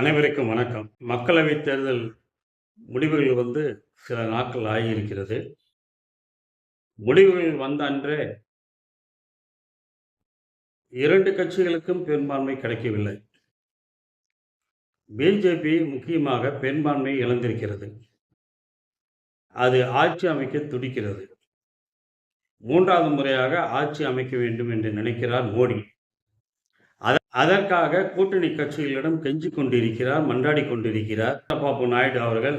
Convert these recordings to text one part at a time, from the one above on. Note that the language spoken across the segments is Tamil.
அனைவருக்கும் வணக்கம். மக்களவை தேர்தல் முடிவுகள் வந்து சில நாட்கள் ஆகியிருக்கிறது. முடிவுகள் வந்த அன்றே இரண்டு கட்சிகளுக்கும் பெரும்பான்மை கிடைக்கவில்லை. பிஜேபி முக்கியமாக பெரும்பான்மை இழந்திருக்கிறது. அது ஆட்சி அமைக்க துடிக்கிறது. மூன்றாவது முறையாக ஆட்சி அமைக்க வேண்டும் என்று நினைக்கிறார் மோடி. அதற்காக கூட்டணி கட்சிகளிடம் கெஞ்சி கொண்டிருக்கிறார் மன்றாடி கொண்டிருக்கிறார். பாபு நாயுடு அவர்கள்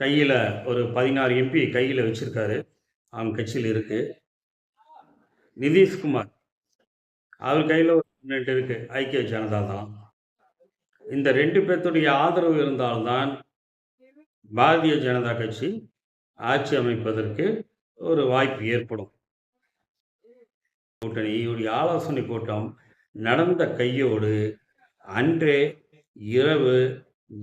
கையில் ஒரு பதினாறு எம்பி கையில் வச்சிருக்காரு. அவங்க கட்சியில் இருக்கு. நிதிஷ்குமார் அவர் கையில் ஒரு பன்னெண்டு இருக்கு. ஐக்கிய ஜனதா தான். இந்த ரெண்டு பேர்த்துடைய ஆதரவு இருந்தால்தான் பாரதிய ஜனதா கட்சி ஆட்சி அமைப்பதற்கு ஒரு வாய்ப்பு ஏற்படும். கூட்டணியுடைய ஆலோசனை கூட்டம் நடந்த கையோடு அன்றே இரவு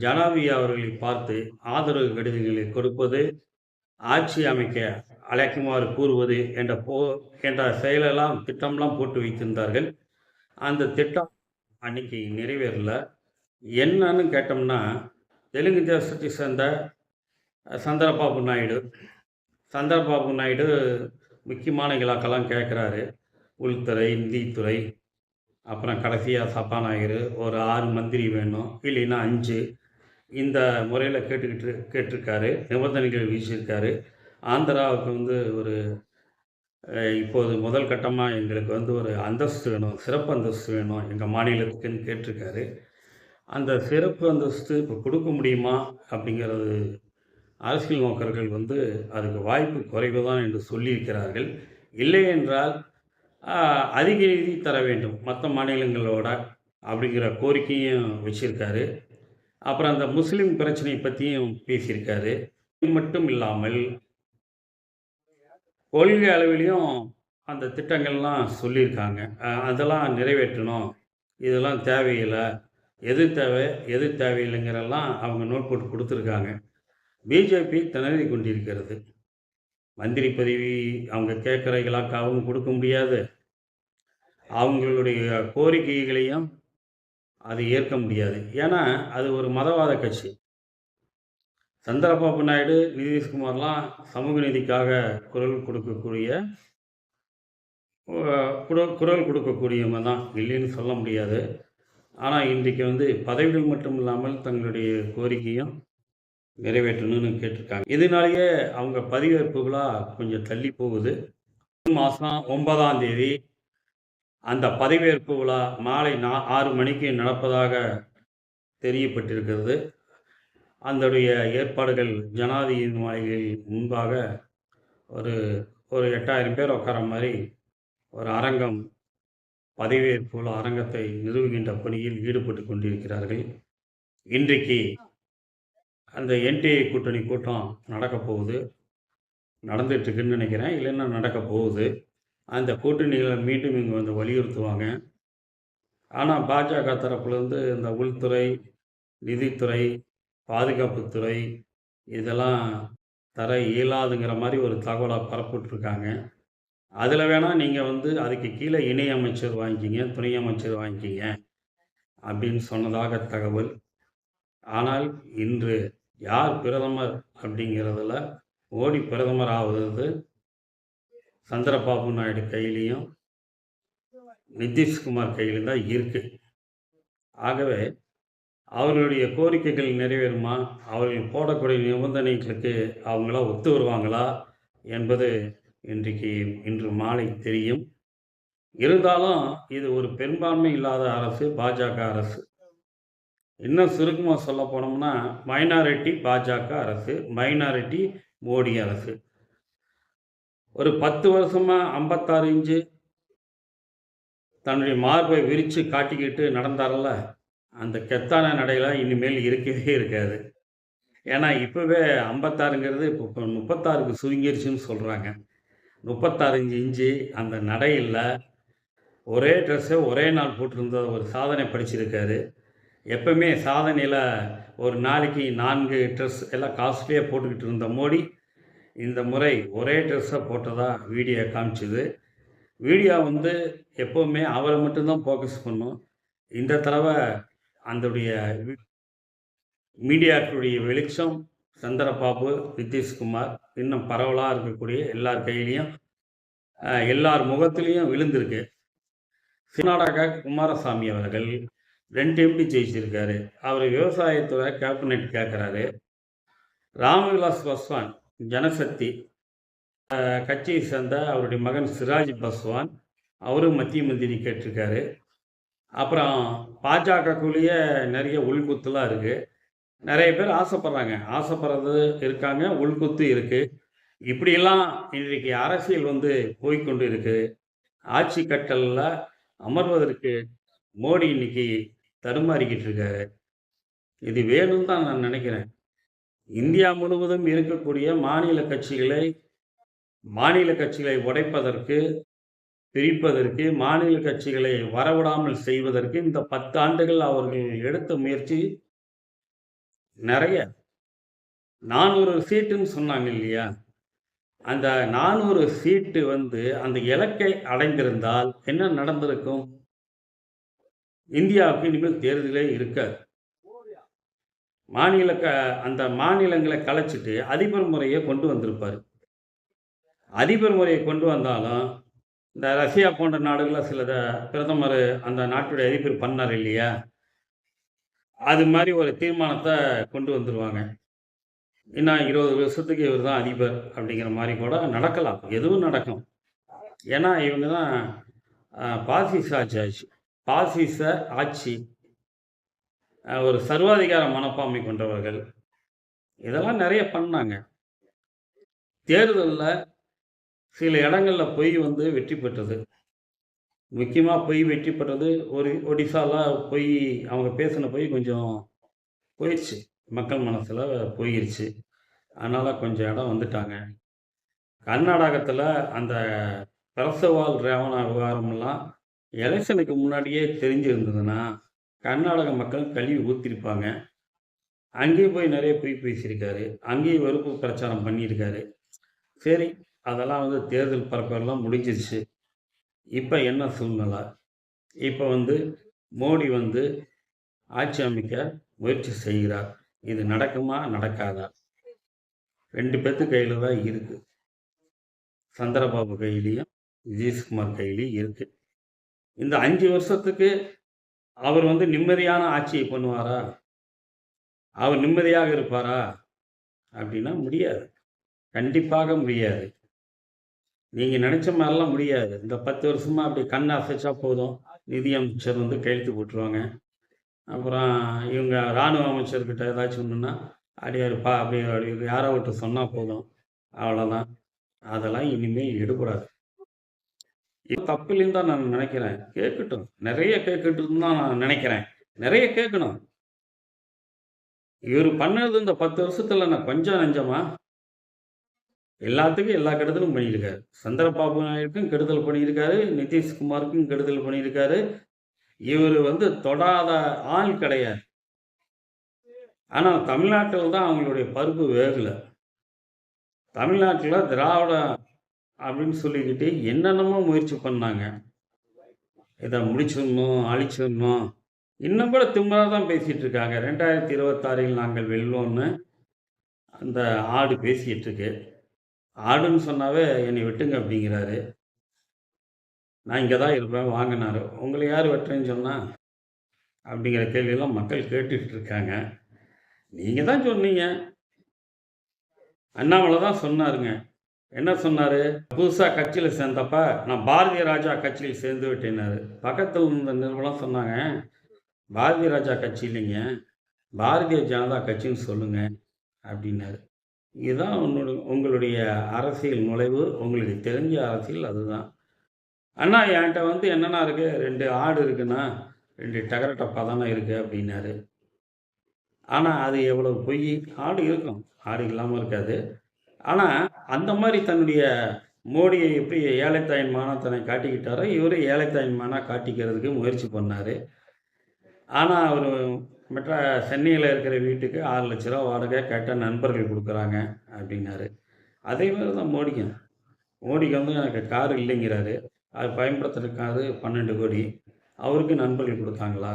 ஜனாவி அவர்களை பார்த்து ஆதரவு கடிதங்களை கொடுப்பது ஆட்சி அமைக்க அழைக்குமாறு கூறுவது என்ற போ என்ற செயலெல்லாம் திட்டம்லாம் போட்டு வைத்திருந்தார்கள். அந்த திட்டம் அன்னைக்கு நிறைவேறல. என்னன்னு கேட்டோம்னா தெலுங்கு தேசத்தை சேர்ந்த சந்திரபாபு நாயுடு சந்திரபாபு நாயுடு முக்கியமான இலாக்கெல்லாம் கேட்குறாரு. உள்துறை நிதித்துறை அப்புறம் கடைசியாக சபாநாயகர் ஒரு ஆறு மந்திரி வேணும் இல்லைன்னா அஞ்சு. இந்த முறையில் கேட்டுக்கிட்டு கேட்டிருக்காரு நிபந்தனைகள் வீசியிருக்காரு ஆந்திராவுக்கு வந்து ஒரு இப்போது முதல் கட்டமாக எங்களுக்கு வந்து ஒரு அந்தஸ்து வேணும் சிறப்பு அந்தஸ்து வேணும் எங்கள் மாநிலத்துக்குன்னு கேட்டிருக்காரு. அந்த சிறப்பு அந்தஸ்து இப்போ கொடுக்க முடியுமா? அப்படிங்கிறது அரசியல் நோக்கர்கள் வந்து அதுக்கு வாய்ப்பு குறைவு தான் என்று சொல்லியிருக்கிறார்கள். இல்லை என்றால் அதிகரித்து தர வேண்டும். மற்ற மாநிலங்களோட அப்படிங்கிற கோரிக்கையும் வச்சுருக்காரு. அப்புறம் அந்த முஸ்லீம் பிரச்சனை பற்றியும் பேசியிருக்காரு. இது மட்டும் இல்லாமல் கொள்கை அளவிலையும் அந்த திட்டங்கள்லாம் சொல்லியிருக்காங்க. அதெல்லாம் நிறைவேற்றணும். இதெல்லாம் தேவையில்லை. எது தேவை எது தேவையில்லைங்கிறெல்லாம் அவங்க நோட் போட்டு கொடுத்துருக்காங்க. பிஜேபி திணறி கொண்டிருக்கிறது. மந்திரி பதவி அவங்க கேட்குற இலாக்காவும் கொடுக்க முடியாது. அவங்களுடைய கோரிக்கைகளையும் அது ஏற்க முடியாது. ஏன்னா அது ஒரு மதவாத கட்சி. சந்திரபாபு நாயுடு நிதிஷ்குமார்லாம் சமூக நீதிக்காக குரல் கொடுக்கக்கூடிய குரல் குரல் கொடுக்கக்கூடியவங்க தான். இல்லைன்னு சொல்ல முடியாது. ஆனால் இன்றைக்கு வந்து பதவிகள் மட்டும் இல்லாமல் தங்களுடைய கோரிக்கையும் நிறைவேற்றணும்னு கேட்டிருக்காங்க. இதனாலேயே அவங்க பதிவேற்புகளாக கொஞ்சம் தள்ளி போகுது. மாதம் ஒன்பதாம் தேதி அந்த பதவியேற்பு விழா மாலை நா ஆறு மணிக்கு நடப்பதாக தெரியப்பட்டிருக்கிறது. அதனுடைய ஏற்பாடுகள் ஜனாதிபதி மாளிகையில் முன்பாக ஒரு ஒரு எட்டாயிரம் பேர் உட்கார மாதிரி ஒரு அரங்கம் பதவியேற்பு விழா அரங்கத்தை நிறுவுகின்ற பணியில் ஈடுபட்டு கொண்டிருக்கிறார்கள். இன்றைக்கு அந்த என்டிஏ கூட்டணி கூட்டம் நடக்க போகுது. நடந்துட்டுருக்குன்னு நினைக்கிறேன். இல்லைன்னா நடக்க போகுது. அந்த கூட்டணிகளை மீண்டும் இங்கே வந்து வலியுறுத்துவாங்க. ஆனால் பாஜக தரப்புலேருந்து இந்த உள்துறை நிதித்துறை பாதுகாப்புத்துறை இதெல்லாம் தர இயலாதுங்கிற மாதிரி ஒரு தகவலை பரப்பிட்டுருக்காங்க. அதில் வேணால் நீங்கள் வந்து அதுக்கு கீழே இணை அமைச்சர் வாங்கிக்கிங்க துணை அமைச்சர் வாங்கிக்கிங்க அப்படின்னு சொன்னதாக தகவல். ஆனால் இன்று யார் பிரதமர் அப்படிங்கிறதுல மோடி பிரதமர் ஆவது சந்திரபாபு நாயுடு கையிலையும் நிதிஷ்குமார் கையிலும் தான் இருக்கு. ஆகவே அவர்களுடைய கோரிக்கைகள் நிறைவேறுமா? அவர்கள் போடக்கூடிய நிபந்தனைகளுக்கு அவங்களா ஒத்து வருவாங்களா என்பது இன்றைக்கு இன்று மாலை தெரியும். இருந்தாலும் இது ஒரு பெரும்பான்மை இல்லாத அரசு பாஜக அரசு. இன்னும் சுருக்கமாக சொல்ல போனோம்னா மைனாரிட்டி பாஜக அரசு மைனாரிட்டி மோடி அரசு. ஒரு பத்து வருஷமாக ஐம்பத்தாறு இஞ்சு தன்னுடைய மார்பை விரித்து காட்டிக்கிட்டு நடந்தார்ல அந்த கெத்தான நடையெல்லாம் இனிமேல் இருக்கவே இருக்காது. ஏன்னா இப்போவே ஐம்பத்தாறுங்கிறது இப்போ முப்பத்தாறுக்கு சுருங்கிருச்சுன்னு சொல்கிறாங்க முப்பத்தாறு இன்ச்சு அந்த நடையில் ஒரே ட்ரெஸ்ஸை ஒரே நாள் போட்டிருந்த ஒரு சாதனை படிச்சிருக்காரு. எப்பவுமே சாதனையில் ஒரு நாளைக்கு நான்கு ட்ரெஸ் எல்லாம் காஸ்ட்லியாக போட்டுக்கிட்டு இருந்த மோடி இந்த முறை ஒரே ட்ரெஸ்ஸை போட்டதாக வீடியோ காமிச்சுது. வீடியோ வந்து எப்போவுமே அவரை மட்டும்தான் ஃபோக்கஸ் பண்ணும். இந்த தடவை அந்தடைய மீடியாக்களுடைய வெளிச்சம் சந்திரபாபு நிதிஷ்குமார் இன்னும் பரவலாக இருக்கக்கூடிய எல்லார் கையிலையும் எல்லார் முகத்திலையும் விழுந்திருக்கு. கர்நாடகா குமாரசாமி அவர்கள் ரெண்டு எம்பி ஜெயிச்சிருக்காரு? அவர் விவசாயத்தோட கேபினெட் கேட்குறாரு ராமவிலாஸ் பஸ்வான் ஜனசக்தி. கட்சியை சேர்ந்த அவருடைய மகன் சிராஜ் பஸ்வான் அவரும் மத்திய மந்திரி கேட்டிருக்காரு. அப்புறம் பாஜகக்குள்ளேயே நிறைய உள்குத்துலாம் இருக்குது நிறைய பேர் ஆசைப்படுறாங்க. ஆசைப்படுறது இருக்காங்க உள்குத்து இருக்குது இப்படியெல்லாம் இன்றைக்கு அரசியல் வந்து போய்க்கொண்டு இருக்குது ஆட்சி கட்டலில் அமர்வதற்கு மோடி இன்னைக்கு தடுமாறிக்கிட்டு இருக்காரு. இது வேணும்னு தான் நான் நினைக்கிறேன். இந்தியா முழுவதும் இருக்கக்கூடிய மாநில கட்சிகளை மாநில கட்சிகளை உடைப்பதற்கு பிரிப்பதற்கு மாநில கட்சிகளை வரவிடாமல் செய்வதற்கு இந்த பத்து ஆண்டுகள் அவர்கள் எடுத்த முயற்சி நிறைய. நானூறு சீட்டுன்னு சொன்னாங்க இல்லையா? அந்த நானூறு சீட்டு வந்து அந்த இலக்கை அடைந்திருந்தால் என்ன நடந்திருக்கும்? இந்தியாவுக்கு இனிமேல் தேர்தலே இருக்காது. மாநில க அந்த மாநிலங்களை கலைச்சிட்டு அதிபர் முறையை கொண்டு வந்திருப்பார். அதிபர் முறையை கொண்டு வந்தாலும் இந்த ரஷ்யா போன்ற நாடுகளில் சில பிரதமர் அந்த நாட்டுடைய அதிபர் பண்ணார் இல்லையா? அது மாதிரி ஒரு தீர்மானத்தை கொண்டு வந்துடுவாங்க இன்னும் இருபது வருஷத்துக்கு இவர் தான் அதிபர் அப்படிங்கிற மாதிரி கூட நடக்கலாம். எதுவும் நடக்கும். ஏன்னா இவங்க தான் அஹ், பாசிச ஆட்சி. ஒரு சர்வாதிகார மனப்பான்மை கொண்டவர்கள். இதெல்லாம் நிறைய பண்ணாங்க. தேர்தலில் சில இடங்களில் பொய் வந்து வெற்றி பெற்றது. முக்கியமாக பொய் வெற்றி பெற்றது ஒரு ஒடிசாலாம் பொய் அவங்க பேசின பொய் கொஞ்சம் போயிடுச்சு மக்கள் மனசில் போயிருச்சு. அதனால் கொஞ்சம் இடம் வந்துட்டாங்க. கர்நாடகத்தில் அந்த பிரசவால் ரேவணா விவகாரமெல்லாம் எலெக்ஷனுக்கு முன்னாடியே தெரிஞ்சிருந்ததுன்னா கர்நாடக மக்கள் கழுவி ஊற்றிருப்பாங்க அங்கேயும் போய் நிறைய பொய் பேசியிருக்காரு. அங்கேயும் வெறுப்பு பிரச்சாரம் பண்ணியிருக்காரு. சரி அதெல்லாம் வந்து தேர்தல் பரப்பெல்லாம் முடிஞ்சிருச்சு. இப்போ என்ன சூழ்நிலை? இப்போ வந்து மோடி வந்து ஆட்சி அமைக்க முயற்சி செய்கிறார். இது நடக்குமா நடக்காதா? ரெண்டு பேர்த்து கையில் தான் இருக்குது சந்திரபாபு கையிலையும் நிதிஷ்குமார் கையிலையும் இருக்குது இந்த அஞ்சு வருஷத்துக்கு அவர் வந்து நிம்மதியான ஆட்சியை பண்ணுவாரா? அவர் நிம்மதியாக இருப்பாரா? அப்படின்னா முடியாது. கண்டிப்பாக முடியாது. நீங்கள் நினச்ச மாதிரிலாம் முடியாது. இந்த பத்து வருஷமாக அப்படி கண் அசைச்சா போதும். நிதி அமைச்சர் வந்து கையெழுத்து போட்டுருவாங்க. அப்புறம் இவங்க இராணுவ அமைச்சர்கிட்ட ஏதாச்சும் ஒன்றுன்னா அடியார் பா அப்படி அப்படி யாரோ விட்டு சொன்னால் போதும். அவ்வளோதான் அதெல்லாம் இனிமேல் எடுபடாது. இது தப்பில்லைன்னு தான் நான் நினைக்கிறேன். கேட்கட்டும். நிறைய கேட்கட்டும் தான் நான் நினைக்கிறேன். நிறைய கேட்கணும். இவர் பண்ணது இந்த பத்து வருஷத்துல நான் கொஞ்சம் நெஞ்சமா? எல்லாத்துக்கும் எல்லா கெடுதலும் பண்ணியிருக்காரு. சந்திரபாபு நாயுடுக்கும் கெடுதல் பண்ணியிருக்காரு. நிதிஷ்குமாருக்கும் கெடுதல் பண்ணியிருக்காரு. இவர் வந்து தொடாத ஆள் கிடையாது. ஆனால் தமிழ்நாட்டில் தான் அவங்களுடைய பருப்பு வேகலை. தமிழ்நாட்டில் திராவிட அப்படின்னு சொல்லிக்கிட்டு என்னென்னமோ முயற்சி பண்ணாங்க. இதை முடிச்சிடணும் அழிச்சிடணும். இன்னும் கூட திம்மராக தான் பேசிகிட்டு இருக்காங்க ரெண்டாயிரத்தி இருபத்தாறில் நாங்கள் வெல்வோம்னு அந்த ஆடு பேசிகிட்டு இருக்கு ஆடுன்னு சொன்னாவே என்னை வெட்டுங்க அப்படிங்கிறாரு. நான் இங்கே தான் இருப்பேன் வாங்கினார். உங்களை யார் வெட்டுறேன்னு சொன்னால் அப்படிங்கிற கேள்வியெல்லாம் மக்கள் கேட்டுட்டு இருக்காங்க நீங்கள் தான் சொன்னீங்க. அண்ணாமலை தான் சொன்னாருங்க. என்ன சொன்னார்? புதுசாக கட்சியில் சேர்ந்தப்ப நான் பாரதிய ராஜா கட்சியில் சேர்ந்து விட்டேனாரு பக்கத்தில் இருந்த நிறுவனம் சொன்னாங்க பாரதிய ராஜா கட்சி இல்லைங்க பாரதிய ஜனதா கட்சின்னு சொல்லுங்க அப்படின்னாரு. இதுதான் உன்னோட உங்களுடைய அரசியல் நுழைவு உங்களுக்கு தெரிஞ்ச அரசியல் அதுதான். அண்ணா என்கிட்ட வந்து என்னென்னா இருக்குது ரெண்டு ஆடு இருக்குன்னா ரெண்டு டகர டப்பா தானே இருக்குது அப்படின்னாரு. ஆனால் அது எவ்வளோ பொய்? ஆடு இருக்கும் ஆடு இல்லாமல் இருக்காது. ஆனால் அந்த மாதிரி தன்னுடைய மோடியை எப்படி ஏழைத்தாயன்மானா தன்னை காட்டிக்கிட்டாரோ இவரு ஏழைத்தாயின் மானா காட்டிக்கிறதுக்கு முயற்சி பண்ணார். ஆனால் அவர் மற்ற சென்னையில் இருக்கிற வீட்டுக்கு ஆறு லட்ச ரூபா வாடகை கேட்டால் நண்பர்கள் கொடுக்குறாங்க அப்படின்னாரு. அதே மாதிரி தான் மோடிக்கும். மோடிக்கு வந்து எனக்கு கார் இல்லைங்கிறாரு. அது பயன்படுத்துறதுக்காது பன்னெண்டு கோடி. அவருக்கு நண்பர்கள் கொடுத்தாங்களா?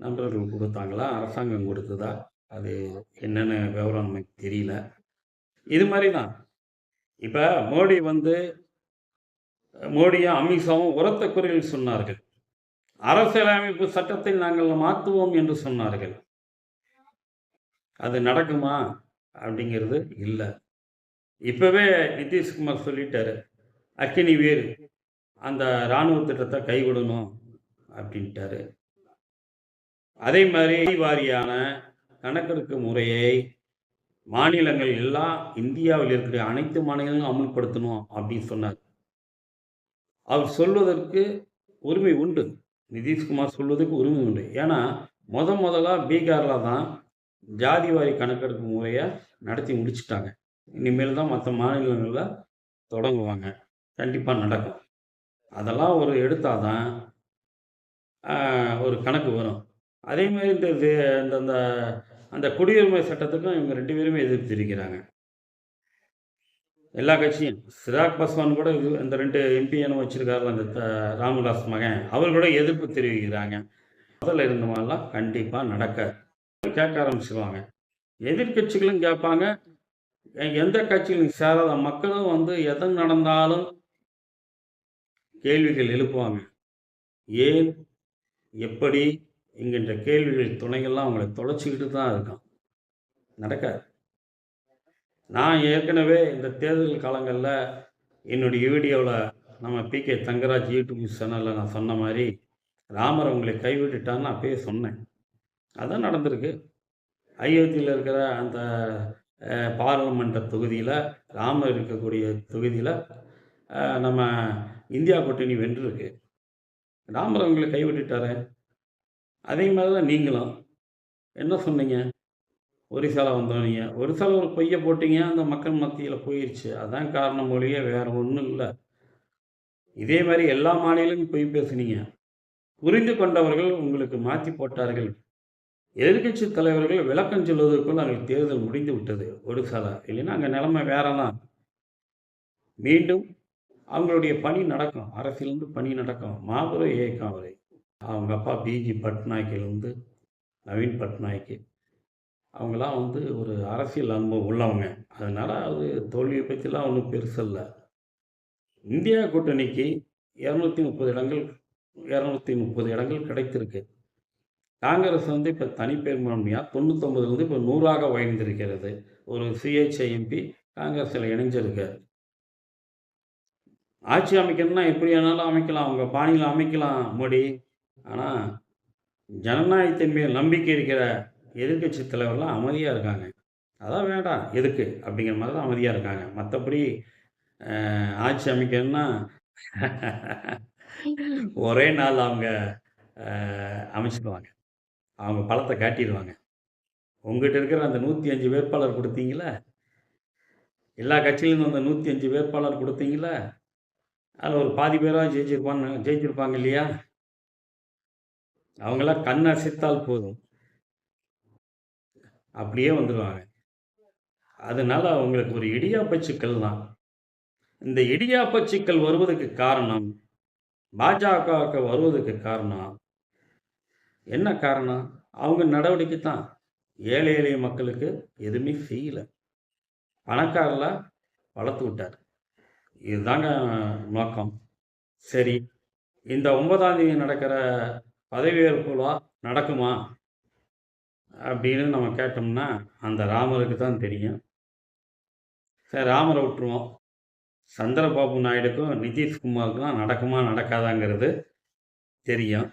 நண்பர்கள் கொடுத்தாங்களா? அரசாங்கம் கொடுத்ததா? அது என்னென்ன விவரம் நமக்கு தெரியல. இது மாதிரி தான் இப்போ மோடி வந்து மோடியும் அமித்ஷாவும் உரத்த குரலில் சொன்னார்கள். அரசியலமைப்பு சட்டத்தை நாங்கள் மாற்றுவோம் என்று சொன்னார்கள். அது நடக்குமா அப்படிங்கிறது இல்லை. இப்போவே நிதிஷ்குமார் சொல்லிட்டாரு அக்கினி வேறு அந்த இராணுவ திட்டத்தை கைவிடணும் அப்படின்ட்டாரு. அதே மாதிரி வாரியான கணக்கெடுப்பு முறையை மாநிலங்கள் எல்லாம் இந்தியாவில் இருக்கிற அனைத்து மாநிலங்களும் அமுல்படுத்தணும் அப்படின்னு சொன்னார். அவர் சொல்வதற்கு உரிமை உண்டு. நிதிஷ்குமார் சொல்வதற்கு உரிமை உண்டு. ஏன்னா முத முதலாக பீகாரில் தான் ஜாதிவாரி கணக்கெடுப்பு முறையை நடத்தி முடிச்சிட்டாங்க. இனிமேல் தான் மற்ற மாநிலங்களில் தொடங்குவாங்க. கண்டிப்பாக நடக்கும். அதெல்லாம் ஒரு எடுத்தால் தான் ஒரு கணக்கு வரும். அதே மாதிரி இந்த இந்த இந்த அந்த குடியுரிமை சட்டத்துக்கும் இவங்க ரெண்டு பேருமே எதிர்ப்பு தெரிவிக்கிறாங்க எல்லா கட்சியும் சிராக் பாஸ்வான் கூட இது இந்த ரெண்டு எம்பி என்ன வச்சிருக்காரு அந்த த- ராமதாஸ் மகன் அவர் கூட எதிர்ப்பு தெரிவிக்கிறாங்க. முதல்ல இருந்த மாதிரிலாம் கண்டிப்பாக நடக்க கேட்க ஆரம்பிச்சிருவாங்க. எதிர்கட்சிகளும் கேட்பாங்க. எந்த கட்சியிலும் சேராத மக்களும் வந்து எது நடந்தாலும் கேள்விகள் எழுப்புவாங்க. ஏன்? எப்படி? என்கின்ற கேள்விகள் துணைகள்லாம் அவங்களை தொலைச்சிக்கிட்டு தான் இருக்கான். நடக்காது. நான் ஏற்கனவே இந்த தேர்தல் காலங்களில் என்னுடைய வீடியோவில் நம்ம பிகே தங்கராஜ் யூடியூப் சேனலில் நான் சொன்ன மாதிரி ராமர் உங்களை கைவிட்டுட்டான்னு அப்பயே சொன்னேன். அதான் நடந்திருக்கு. அயோத்தியில் இருக்கிற அந்த அஹ், பாராளுமன்ற தொகுதியில் ராமர் இருக்கக்கூடிய தொகுதியில் நம்ம இந்தியா கூட்டணி வென்றிருக்கு. ராமர் உங்களை கைவிட்டுட்டாரு. அதே மாதிரி தான் நீங்களும். என்ன சொன்னீங்க? ஒரிசால வந்தோன்னீங்க ஒரிசால ஒரு பொய்யை போட்டீங்க அந்த மக்கள் மத்தியில் போயிடுச்சு அதான் காரணம் மொழியே வேறு ஒன்றும் இல்லை. இதே மாதிரி எல்லா மாநிலங்களும் பொய் பேசுனீங்க. புரிந்து கொண்டவர்கள் உங்களுக்கு மாற்றி போட்டார்கள். எதிர்க்கட்சி தலைவர்கள் விளக்கம் சொல்வதற்குள் அங்கே தேர்தல் முடிந்து விட்டது. ஒரிசால இல்லைன்னா அங்கே நிலைமை வேற தான் மீண்டும் அவங்களுடைய பணி நடக்கும். அரசியலிருந்து பணி நடக்கும். மாபெரும் இயக்கம் அவரை. அவங்க அப்பா பிஜி பட்நாயக்கிலேருந்து நவீன் பட்நாயக் அவங்களாம் வந்து ஒரு அரசியல் அனுபவம் உள்ளவங்க. அதனால் அது தோல்வியை பற்றிலாம் ஒன்றும் பெருசல்ல இந்தியா கூட்டணிக்கு இரநூத்தி முப்பது இடங்கள் இரநூத்தி முப்பது இடங்கள் கிடைத்திருக்கு. காங்கிரஸ் வந்து இப்போ தனிப்பெரும்பான்மையாக தொண்ணூத்தொம்பதுலேருந்து இப்போ நூறாக உயர்ந்திருக்கிறது ஒரு சிஹெச்ஐஎம்பி எம்பி காங்கிரஸில் இணைஞ்சிருக்காரு ஆட்சி அமைக்கணும்னா எப்படி வேணாலும் அமைக்கலாம். அவங்க பாணியில் அமைக்கலாம் மோடி. ஆனால் ஜனநாயகத்தின் மேல் நம்பிக்கை இருக்கிற எதிர்க்கட்சி தலைவர்லாம் அமைதியாக இருக்காங்க. அதான் வேண்டாம் எதுக்கு? அப்படிங்கிற மாதிரி தான் அமைதியாக இருக்காங்க. மற்றபடி ஆட்சி அமைக்கணும்னா ஒரே நாள் அவங்க அஹ், அமைச்சுக்குவாங்க. அவங்க பலத்தை காட்டிடுவாங்க. உங்ககிட்ட இருக்கிற அந்த நூற்றி அஞ்சு வேட்பாளர் கொடுத்தீங்களா எல்லா கட்சியிலேருந்து அந்த நூற்றி அஞ்சு வேட்பாளர் கொடுத்தீங்களா அதில் ஒரு பாதி பேராக ஜெயிச்சிருப்பான்னு ஜெயிச்சிருப்பாங்க இல்லையா? அவங்களாம் கண் அசைத்தால் போதும். அப்படியே வந்துடுவாங்க அதனால அவங்களுக்கு ஒரு இடியாப்ப சிக்கல் தான். இந்த இடியாப்ப சிக்கல் வருவதற்கு காரணம் பாஜகவுக்கு வருவதற்கு காரணம் என்ன காரணம்? அவங்க நடவடிக்கை தான். ஏழை எளிய மக்களுக்கு எதுவுமே செய்யல. பணக்காரில் வளர்த்து விட்டார். இதுதாங்க நோக்கம். சரி இந்த ஒன்பதாம் தேதி நடக்கிற பதவியேற்பு நடக்குமா? அப்படின்னு நம்ம கேட்டோம்னா அந்த ராமருக்கு தான் தெரியும். சரி ராமரை விட்டுருவோம். சந்திரபாபு நாயுடுக்கும் நிதிஷ்குமாருக்கும் நடக்குமா நடக்காதாங்கிறது தெரியும்.